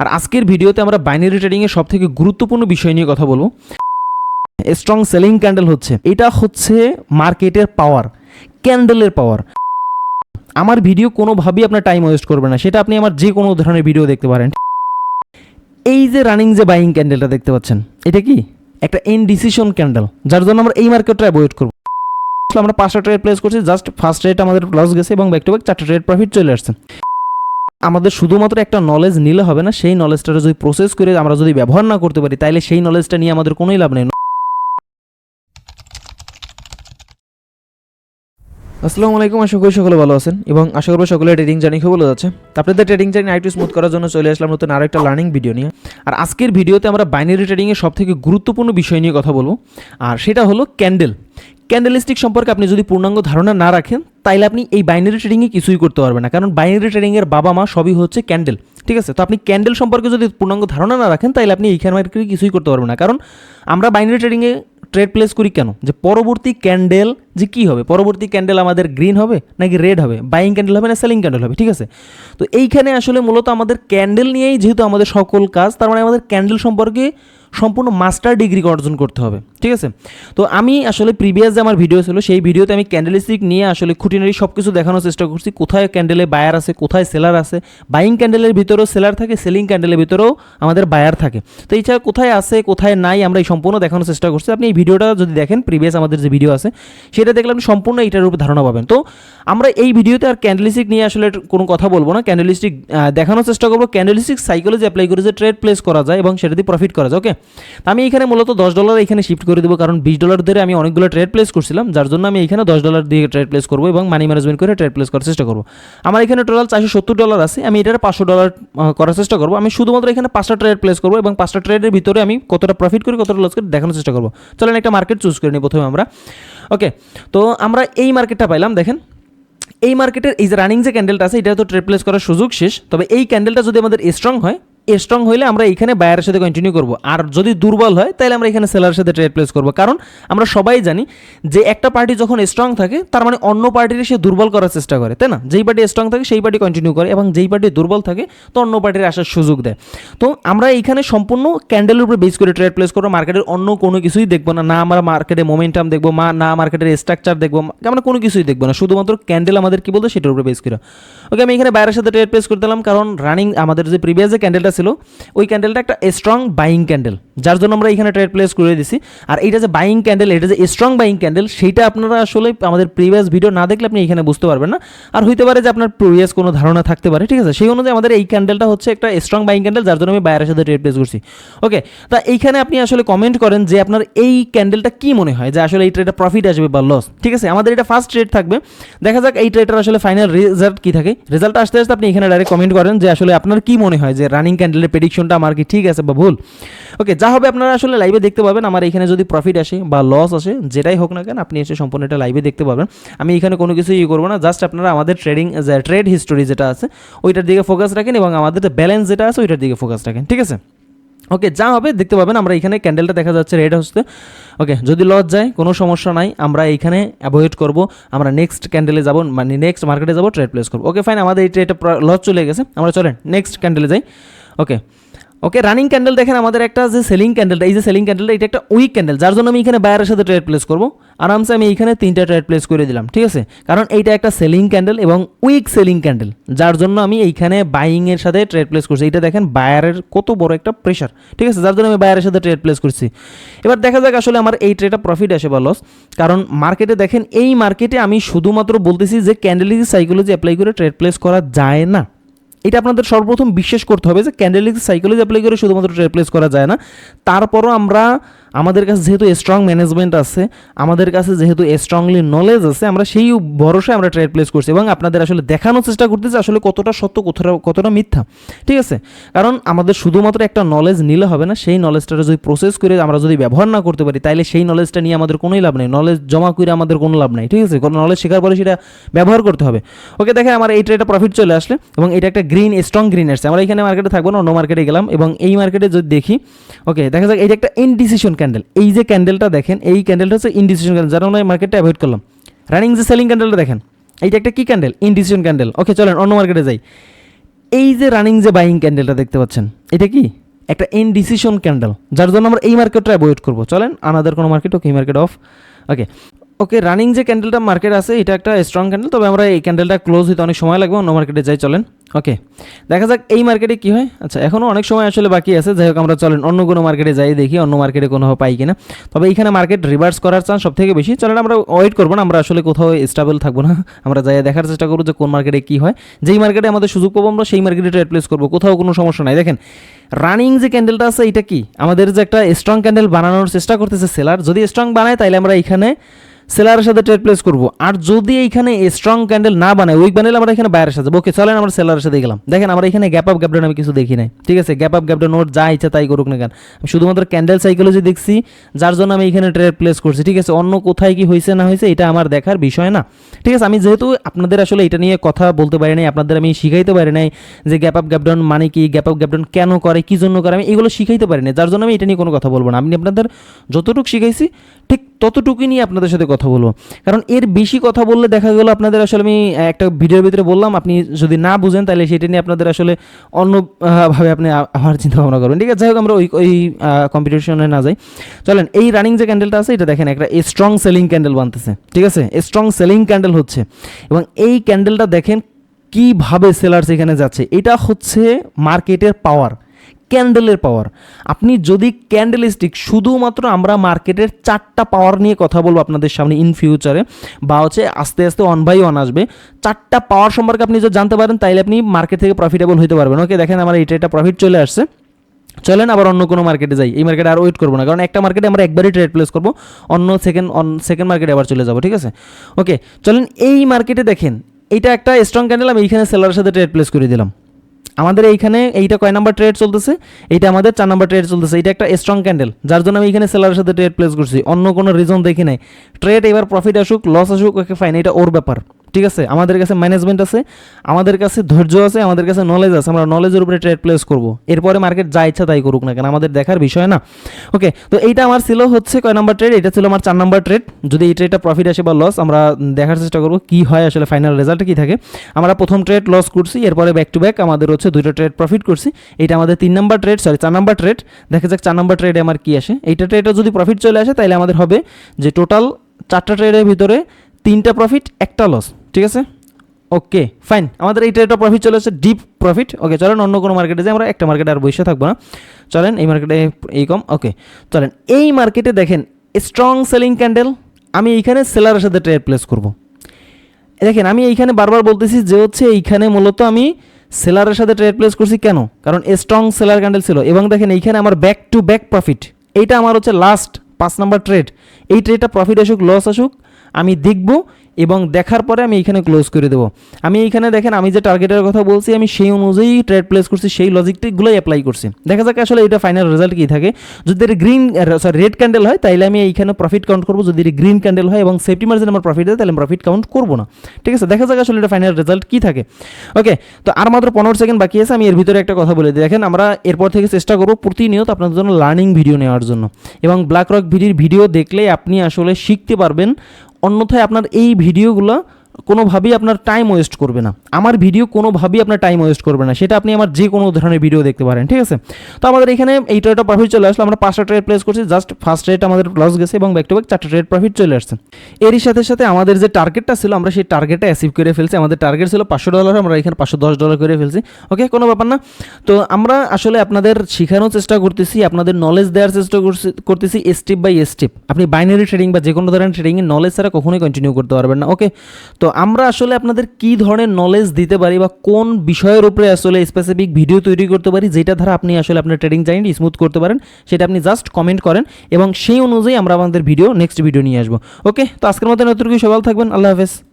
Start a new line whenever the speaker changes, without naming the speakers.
আর আজকের ভিডিওতে আমরা বাইনারি ট্রেডিংয়ের সব থেকে গুরুত্বপূর্ণ বিষয় নিয়ে কথা বলব। স্ট্রং সেলিং ক্যান্ডেল হচ্ছে। এটা হচ্ছে মার্কেটের পাওয়ার ক্যান্ডেলের পাওয়ার আমার ভিডিও কোনোভাবেই আপনার টাইম ওয়েস্ট করবে না। সেটা আপনি আমার যে কোনো ধরনের ভিডিও দেখতে পারেন। এই যে রানিং যে বাইং ক্যান্ডেলটা দেখতে পাচ্ছেন, এটা কি? একটা এন ডিসিশন ক্যান্ডেল যার জন্য আমরা এই মার্কেটটা অ্যাভয়েড করব। আমরা পাঁচটা ট্রেড প্লেস করছি জাস্ট ফার্স্ট রেট আমাদের লস গেছে এবং ব্যাক টু ব্যাক চারটা ট্রেড প্রফিট চলে আসছে। আমাদের শুধুমাত্র একটা নলেজ নিলে হবে না, সেই নলেজটা যদি প্রসেস করে আমরা যদি ব্যবহার না করতে পারি তাহলে সেই নলেজটা নিয়ে আমাদের কোনোই লাভ নেই। আসসালামু আলাইকুম, আশা করি সকলে ভালো আছেন এবং আশা করব সকলে ট্রেডিং জার্নি খুব ভালো যাচ্ছে। আপনাদের ট্রেডিং জার্নি আইটু স্মুথ করার জন্য চলে আসলাম নতুন আরও একটা লার্নিং ভিডিও নিয়ে। আর আজকের ভিডিওতে আমরা বাইনারি ট্রেডিংয়ের সব থেকে গুরুত্বপূর্ণ বিষয় নিয়ে কথা বলব। আর সেটা হলো ক্যান্ডেল ক্যান্ডেলিস্টিক সম্পর্কে আপনি যদি পূর্ণাঙ্গ ধারণা না রাখেন, তাইলে আপনি এই বাইনারি ট্রেডিংয়ে কিছুই করতে পারবেন না। কারণ বাইনারি ট্রেডিংয়ের বাবা মা সবই হচ্ছে ক্যান্ডেল ঠিক আছে? তো আপনি ক্যান্ডেল সম্পর্কে যদি পূর্ণাঙ্গ ধারণা না রাখেন তাহলে আপনি এইখানে মার্কেটে কিছুই করতে পারবেন না। কারণ আমরা বাইনারি ট্রেডিংয়ে ট্রেড প্লেস করি কেন? যে পরবর্তী ক্যান্ডেল যে কী হবে? পরবর্তী ক্যান্ডেল আমাদের গ্রিন হবে নাকি রেড হবে? বাইং ক্যান্ডেল হবে না সেলিং ক্যান্ডেল হবে, ঠিক আছে? তো এইখানে আসলে মূলত আমাদের ক্যান্ডেল নিয়েই যেহেতু আমাদের সকল কাজ, তার মানে আমাদের ক্যান্ডেল সম্পর্কে সম্পূর্ণ মাস্টার ডিগ্রি অর্জন করতে হবে, ঠিক আছে? তো আমি আসলে প্রিভিয়াস যে আমার ভিডিও ছিল, সেই ভিডিওতে আমি ক্যান্ডেলিস্টিক নিয়ে আসলে খুঁটিনারি সব কিছু দেখানোর চেষ্টা করছি। কোথায় ক্যান্ডেলে বায়ার আছে, কোথায় সেলার আছে? বাইং ক্যান্ডেলের ভিতরেও সেলার থাকে সেলিং ক্যান্ডেলের ভিতরেও আমাদের বায়ার থাকে। তো এছাড়া কোথায় আছে, কোথায় নাই, আমরা এই সম্পূর্ণ দেখানোর চেষ্টা করছি। আপনি এই ভিডিওটা যদি দেখেন প্রিভিয়াস আমাদের যে ভিডিও আছে, সেটা দেখলে আপনি সম্পূর্ণ এইটার উপর ধারণা পাবেন। তো আমরা এই ভিডিওতে আর ক্যান্ডেলিস্টিক নিয়ে আসলে কোনো কথা বলব না। ক্যান্ডেলিস্টিক দেখানোর চেষ্টা করব। ক্যান্ডেলিস্টিক সাইকোলজি অ্যাপ্লাই করে যে ট্রেড প্লেস করা যায় এবং সেটা দিয়ে প্রফিট করা যায় ওকে আমি এখানে মূলত দশ ডলার এখানে শিফট করে দেবো, কারণ বিশ ডলার ধরে আমি অনেকগুলো ট্রেড প্লেস করছিলাম, যার জন্য আমি এখানে দশ ডলার দিয়ে ট্রেড প্লেস করব এবং মানি ম্যানেজমেন্ট করে ট্রেড প্লেস করার চেষ্টা করব। আমার এখানে টোটাল চারশো সত্তর ডলার আছে, আমি এটার পাঁচশো ডলার করার চেষ্টা করব। আমি শুধুমাত্র এখানে পাঁচটা ট্রেড প্লেস করব এবং পাঁচটা ট্রেডের ভিতরে আমি কতটা প্রফিট করি, কতটা লস করি দেখানোর চেষ্টা করব। চলেন একটা মার্কেট চুজ করে নিই প্রথমে আমরা। ওকে তো আমরা এই মার্কেটটা পাইলাম, দেখেন। এই মার্কেটের এই যে রানিং যে ক্যান্ডেলটা আছে এটা তো ট্রেড প্লেস করার সুযোগ শেষ, তবে এই ক্যান্ডেলটা যদি আমাদের স্ট্রং হয় স্ট্রং হইলে আমরা এখানে বায়ারের সাথে কন্টিনিউ করব। আর যদি দুর্বল হয় তাহলে আমরা এখানে সেলারের সাথে ট্রেড প্লেস করব। কারণ আমরা সবাই জানি যে একটা পার্টি যখন স্ট্রং থাকে, তার মানে অন্য পার্টির সে দুর্বল করার চেষ্টা করে, তাই না? যেই পার্টি স্ট্রং থাকে, সেই পার্টি কন্টিনিউ করে এবং যেই পার্টি দুর্বল থাকে, তো অন্য পার্টির আসার সুযোগ দেয়। তো আমরা এইখানে সম্পূর্ণ ক্যান্ডেলের উপরে বেস করে ট্রেড প্লেস করব। মার্কেটের অন্য কোনো কিছুই দেখব না। না আমরা মার্কেটে মোমেন্টাম দেখব, মা, না মার্কেটের স্ট্রাকচার দেখব, আমরা কোনো কিছুই দেখব না। শুধুমাত্র ক্যান্ডেল আমাদের কি বলতো, সেটার উপরে বেস করে। ওকে আমি এখানে বাইরের সাথে ট্রেড প্লেস করে দিলাম। কারণ রানিং আমাদের যে প্রিভিয়াস যে ক্যান্ডেলটা ছিল, ওই ক্যান্ডেলটা একটা স্ট্রং বাইং ক্যান্ডেল যার জন্য আমরা এখানে ট্রেড প্লেস করে দিছি আর এইটা যে বাইং ক্যান্ডেল এটা যে স্ট্রং বাইং ক্যান্ডেল সেইটা আপনারা আসলে আমাদের প্রিভিয়াস ভিডিও না দেখলে আপনি এখানে বুঝতে পারবেন না। আর হইতে পারে যে আপনার প্রিভিয়াস কোনো ধারণা থাকতে পারে, ঠিক আছে? সেই অনুযায়ী আমাদের এই ক্যান্ডেলটা হচ্ছে একটা স্ট্রং বাইং ক্যান্ডেল যার জন্য আমি বাইরের সাথে ট্রেড প্লেস করছি। ওকে তা এইখানে আপনি আসলে কমেন্ট করেন যে আপনার এই ক্যান্ডেলটা কি মনে হয়, যে আসলে এই ট্রেডটা প্রফিট আসবে বা লস ঠিক আছে? আমাদের এটা ফার্স্ট ট্রেড থাকবে। দেখা যাক এই ট্রেডটার আসলে ফাইনাল রেজাল্ট কি থাকে। রেজাল্ট আসতে আসতে আপনি এখানে ডাইরেক্ট কমেন্ট করেন যে আসলে আপনার কি মনে হয়, যে রানিং ক্যান্ডেলের প্রেডিকশনটা আমার কি ঠিক আছে বা ভুল? ওকে যা হবে আপনারা আসলে লাইভে দেখতে পাবেন। আমার এখানে যদি প্রফিট আসে বা লস আসে, যেটাই হোক না কেন, আপনি এসে সম্পূর্ণ এটা লাইভে দেখতে পাবেন। আমি এখানে কোনো কিছু ইয়ে করব না জাস্ট আপনারা আমাদের ট্রেডিং ট্রেড হিস্টোরি যেটা আছে, ওইটার দিকে ফোকাস রাখেন এবং আমাদের ব্যালেন্স যেটা আছে, ওইটার দিকে ফোকাস রাখেন, ঠিক আছে? ওকে যা হবে দেখতে পাবেন, আমরা এখানে ক্যান্ডেলটা দেখা যাচ্ছে রেড হচ্ছে ওকে যদি লস যায়, কোনো সমস্যা নাই, আমরা এইখানে অ্যাভয়েড করব। আমরা নেক্সট ক্যান্ডেলে যাব মানে নেক্সট মার্কেটে যাব ট্রেড প্লেস করব। ওকে ফাইন আমাদের এই ট্রেডটা লস চলে গেছে। আমরা চলেন নেক্সট ক্যান্ডেলে যাই। ওকে ওকে রানিং ক্যান্ডেল দেখেন আমাদের একটা যে সেলিং ক্যান্ডেলটা এই যে সেলিং ক্যান্ডেলটা এটা একটা উইক ক্যান্ডেল যার জন্য আমি এখানে বায়ারের সাথে ট্রেড প্লেস করব। আরামসে আমি এখানে তিনটা ট্রেড প্লেস করে দিলাম, ঠিক আছে? কারণ এইটা একটা সেলিং ক্যান্ডেল এবং উইক সেলিং ক্যান্ডেল যার জন্য আমি এইখানে বাইংয়ের সাথে ট্রেড প্লেস করছি। এটা দেখেন বায়ারের কত বড় একটা প্রেশার ঠিক আছে? যার জন্য আমি বায়ারের সাথে ট্রেড প্লেস করছি। এবার দেখা যাক আসলে আমার এই ট্রেডটা প্রফিট আসে বা লস কারণ মার্কেটে দেখেন এই মার্কেটে আমি শুধুমাত্র বলতেছি যে ক্যান্ডেলিজি সাইকোলজি অ্যাপ্লাই করে ট্রেড প্লেস করা যায় না। এটা আপনাদের সর্বপ্রথম বিশ্বাস করতে হবে যে ক্যান্ডেলিক সাইকোলজি অ্যাপ্লাই করে শুধুমাত্র রিপ্লেস করা যায় না। তারপরও আমরা আমাদের কাছে যেহেতু স্ট্রং ম্যানেজমেন্ট আছে, আমাদের কাছে যেহেতু স্ট্রংলি নলেজ আছে, আমরা সেই ভরসায় আমরা ট্রেড প্লেস করছি এবং আপনাদের আসলে দেখানোর চেষ্টা করতেছি আসলে কতটা সত্য, কতটা কতটা মিথ্যা। ঠিক আছে? কারণ আমাদের শুধুমাত্র একটা নলেজ নিলে হবে না, সেই নলেজটা যদি প্রসেস করে আমরা যদি ব্যবহার না করতে পারি তাহলে সেই নলেজটা নিয়ে আমাদের কোনোই লাভ নেই। নলেজ জমা করে আমাদের কোনো লাভ নাই। ঠিক আছে? কোনো নলেজ শেখার পরে সেটা ব্যবহার করতে হবে। ওকে দেখে আমার এই ট্রেডটা প্রফিট চলে আসলে এবং এটা একটা গ্রিন স্ট্রং গ্রিন আসছে আমরা এখানে মার্কেটে থাকব না অন্য মার্কেটে গেলাম এবং এই মার্কেটে যদি দেখি ওকে দেখা যাক, এটা একটা ইনডিসিশন ক্যান্ডেল এই যে ক্যান্ডেলটা দেখেন, এই ক্যান্ডেলটা হচ্ছে ইনডিসিশন ক্যান্ডেল যার আমরা মার্কেটটা অ্যাভয়েড করলাম। রানিং যে সেলিং ক্যান্ডেলটা দেখেন, এইটা একটা কী ক্যান্ডেল ইনডিসিশন ক্যান্ডেল ওকে চলেন, অন্য মার্কেটে যাই। এই যে রানিং যে বাইং ক্যান্ডেলটা দেখতে পাচ্ছেন, এটা কি? একটা ইনডিসিশন ক্যান্ডেল যার জন্য আমরা এই মার্কেটটা অ্যাভয়েড করব। চলেন আনাদার কোনো মার্কেট ওকে এই market off okay okay running যে ক্যান্ডেলটা মার্কেট আছে, এটা একটা স্ট্রং ক্যান্ডেল তবে আমরা এই ক্যান্ডেলটা ক্লোজ হইতে অনেক সময় লাগবে, অন্য মার্কেটে যাই, চলেন। ওকে দেখা যাক এই মার্কেটে কি হয়। আচ্ছা এখনও অনেক সময় আসলে বাকি আছে, যাই হোক আমরা চলেন অন্য কোনো মার্কেটে যাই, দেখি অন্য মার্কেটে কোনো পাই কিনা। তবে এইখানে মার্কেট রিভার্স করার চান্স সব থেকে বেশি। চলেন আমরা ওয়েট করব না, আমরা আসলে কোথাও স্টেবল থাকব না। আমরা যাই দেখার চেষ্টা করব যে কোন মার্কেটে কী হয়। যেই মার্কেটে আমাদের সুযোগ পাবো আমরা, সেই মার্কেটে ট্রেড প্লেস করব, কোথাও কোনো সমস্যা নাই। দেখেন রানিং যে ক্যান্ডেলটা আছে, এটা কি? আমাদের যে একটা স্ট্রং ক্যান্ডেল বানানোর চেষ্টা করতেছে সেলার যদি স্ট্রং বানায় তাহলে আমরা এখানে সেলারের সাথে ট্রেড প্লেস করব। আর যদি এইখানে স্ট্রং ক্যান্ডেল না বানায় উইক বানালে আমরা এখানে বাইরের সাথে ওকে চলেন আমরা সেলারের সাথে গেলাম। দেখেন, আমরা এখানে গ্যাপ আপ গ্যাপডাউন আমি কিছু দেখি নাই। ঠিক আছে গ্যাপ আপ গ্যাপডাউন ওর যা ইচ্ছা তাই করুক না কেন। আমি শুধুমাত্র ক্যান্ডেল সাইকোলজি দেখছি, যার জন্য আমি এখানে ট্রেড প্লেস করছি। ঠিক আছে, অন্য কোথায় কি হয়েছে না হয়েছে এটা আমার দেখার বিষয় না। ঠিক আছে, আমি যেহেতু আপনাদের আসলে এটা নিয়ে কথা বলতে পারি নাই, আপনাদের আমি শিখাইতে পারি নাই যে গ্যাপ আপ গ্যাপডাউন মানে কি গ্যাপ আপ গ্যাপডাউন কেন করে, কি জন্য করে, আমি এগুলো শিখাইতে পারি না যার জন্য আমি এটা নিয়ে কোনো কথা বলব না। আমি আপনাদের যতটুকু শিখাইছি ঠিক ততটুকুই নিয়ে আপনাদের সাথে কথা বলব। কারণ এর বেশি কথা বললে দেখা গেলো আপনাদের আসলে আমি একটা ভিডিওর ভিতরে বললাম, আপনি যদি না বুঝেন তাহলে সেটা নিয়ে আপনাদের আসলে অন্যভাবে আপনি আ- আবার চিন্তা ভাবনা করবেন। ঠিক আছে, যাই হোক, আমরা ওই ওই কম্পিটিশনে না যাই। চলেন, এই রানিং যে ক্যান্ডেলটা আছে, এটা দেখেন, একটা স্ট্রং সেলিং ক্যান্ডেল বানতেছে। ঠিক আছে স্ট্রং সেলিং ক্যান্ডেল হচ্ছে। এবং এই ক্যান্ডেলটা দেখেন, কীভাবে সেলার্স এখানে যাচ্ছে। এটা হচ্ছে মার্কেটের পাওয়ার ক্যান্ডেলের পাওয়ার আপনি যদি ক্যান্ডেল স্টিক শুধুমাত্র আমরা মার্কেটের চারটা পাওয়ার নিয়ে কথা বলব আপনাদের সামনে ইন ফিউচারে বা হচ্ছে আস্তে আস্তে অন বাই অন আসবে, চারটা পাওয়ার সম্পর্কে আপনি যদি জানতে পারেন, তাইলে আপনি মার্কেট থেকে প্রফিটেবল হতে পারবেন। ওকে দেখেন আমার এটা একটা প্রফিট চলে আসছে। চলেন আবার অন্য কোনো মার্কেটে যাই। এই মার্কেটে আর ওয়েট করব না, কারণ একটা মার্কেটে আমরা একবারই ট্রেড প্লেস করব, অন্য সেকেন্ড অন সেকেন্ড মার্কেটে আবার চলে যাব, ঠিক আছে? ওকে চলেন এই মার্কেটে দেখেন এটা একটা স্ট্রং ক্যান্ডেল আমি এইখানে সেলারের সাথে ট্রেড প্লেস করে দিলাম। আমাদের এইখানে এইটা কয় নাম্বার ট্রেড চলতেছে? এইটা আমাদের চার নাম্বার ট্রেড চলতেছে। এটা একটা স্ট্রং ক্যান্ডেল যার জন্য আমি এখানে সেলারের সাথে ট্রেড প্লেস করছি। অন্য কোনো রিজন দেখি নাই। ট্রেড এবার প্রফিট আসুক লস আসুক, ওকে ফাইন এটা ওর ব্যাপার। ঠিক আছে? আমাদের কাছে ম্যানেজমেন্ট আছে, আমাদের কাছে ধৈর্য আছে, আমাদের কাছে নলেজ আছে, আমরা নলেজের উপরে ট্রেড প্লেস করব। এরপরে মার্কেট যা ইচ্ছা তাই করুক না কেন, আমাদের দেখার বিষয় না। ওকে তো এইটা আমার ছিল হচ্ছে কয় নাম্বার ট্রেড এটা ছিল আমার চার নাম্বার ট্রেড যদি এই ট্রেডটা প্রফিট আসে বা লস আমরা দেখার চেষ্টা করব কি হয় আসলে ফাইনাল রেজাল্ট কি থাকে। আমরা প্রথম ট্রেড লস করছি, এরপরে ব্যাক টু ব্যাক আমাদের হচ্ছে দুইটা ট্রেড প্রফিট করছি। এটা আমাদের তিন নাম্বার ট্রেড সরি চার নাম্বার ট্রেড দেখা যাক চার নাম্বার ট্রেডে আমার কি আসে। এইটা ট্রেডে যদি প্রফিট চলে আসে তাহলে আমাদের হবে যে টোটাল চারটা ট্রেডের ভিতরে তিনটা প্রফিট একটা লস ঠিক আছে? ওকে ফাইন আমাদের এই একটা প্রফিট চলে আসছে ডিপ প্রফিট ওকে চলেন অন্য কোনো মার্কেটে যাই, আমরা একটা মার্কেটে আর বসে থাকব না। চলেন এই মার্কেটে এই কম ওকে চলেন, এই মার্কেটে দেখেন স্ট্রং সেলিং ক্যান্ডেল আমি এইখানে সেলারের সাথে ট্রেড প্লেস করব। দেখেন, আমি এইখানে বারবার বলতেছি যে হচ্ছে এইখানে মূলত আমি সেলারের সাথে ট্রেড প্লেস করছি কেন? কারণ স্ট্রং সেলার ক্যান্ডেল ছিল। এবং দেখেন, এইখানে আমার ব্যাক টু ব্যাক প্রফিট এইটা আমার হচ্ছে লাস্ট পাঁচ নাম্বার ট্রেড এই ট্রেডটা প্রফিট আসুক লস আসুক, আমি দেখব এবং দেখার পরে আমি এইখানে ক্লোজ করে দেবো। আমি এইখানে দেখেন, আমি যে টার্গেটের কথা বলছি, আমি সেই অনুযায়ী ট্রেড প্লেস করছি, সেই লজিকটিগুলোই অ্যাপ্লাই করছি। দেখা যাক আসলে এটা ফাইনাল রেজাল্ট কী থাকে। যদি এটা গ্রিন সরি রেড ক্যান্ডেল হয় তাহলে আমি এইখানে প্রফিট কাউন্ট করব। যদি গ্রিন ক্যান্ডেল হয় এবং সেফটি মার্জিন আমার প্রফিট দেয় তাহলে আমি প্রফিট কাউন্ট করব না। ঠিক আছে? দেখা যাক আসলে এটা ফাইনাল রেজাল্ট কী থাকে। ওকে তো আর মাত্র পনেরো সেকেন্ড বাকি আছে, আমি এর ভিতরে একটা কথা বলে দিই। দেখেন, আমরা এরপর থেকে চেষ্টা করব প্রতিনিয়ত আপনাদের জন্য লার্নিং ভিডিও নেওয়ার জন্য। এবং ব্ল্যাক রক ভিডিওর ভিডিও দেখলে আপনি আসলে শিখতে পারবেন অন্যথায় আপনার এই ভিডিওগুলো কোনোভাবেই আপনার টাইম ওয়েস্ট করবে না। আমার ভিডিও কোনোভাবেই আপনার টাইম ওয়েস্ট করবে না। সেটা আপনি আমার যে কোনো ধরনের ভিডিও দেখতে পারেন, ঠিক আছে? তো আমাদের এখানে এই ট্রেডটা প্রফিট চলে আসলো। আমরা পাঁচটা ট্রেড প্লেস করছি। জাস্ট ফার্স্ট ট্রেড আমাদের লস গেছে এবং ব্যাক টু ব্যাক চারটা ট্রেড প্রফিট চলে আসছে। এরই সাথে সাথে আমাদের যে টার্গেটটা ছিল, আমরা সেই টার্গেটটা অ্যাচিভ করে ফেলছি। আমাদের টার্গেট ছিল পাঁচশো ডলার আমরা এখানে পাঁচশো দশ ডলার করে ফেলছি। ওকে কোনো ব্যাপার না। তো আমরা আসলে আপনাদের শেখানোর চেষ্টা করতেছি, আপনাদের নলেজ দেওয়ার চেষ্টা করতেছি স্টেপ বাই স্টেপ আপনি বাইনারি ট্রেডিং বা যে কোনো ধরনের ট্রেডিংয়ের নলেজ ছাড়া কখনোই কন্টিনিউ করতে পারবেন না। ওকে তো আমরা আসলে আপনাদের কি ধরনের নলেজ দিতে পারি বা কোন বিষয়ের উপরে আসলে স্পেসিফিক ভিডিও তৈরি করতে পারি, যেটা দ্বারা আপনি আসলে আপনার ট্রেডিং জার্নি স্মুথ করতে পারেন, সেটা আপনি জাস্ট কমেন্ট করেন এবং সেই অনুযায়ী আমরা আমাদের ভিডিও নেক্সট ভিডিও নিয়ে আসব। ওকে তো আজকের মতো নতুন সবাই থাকবেন, আল্লাহ হাফেজ।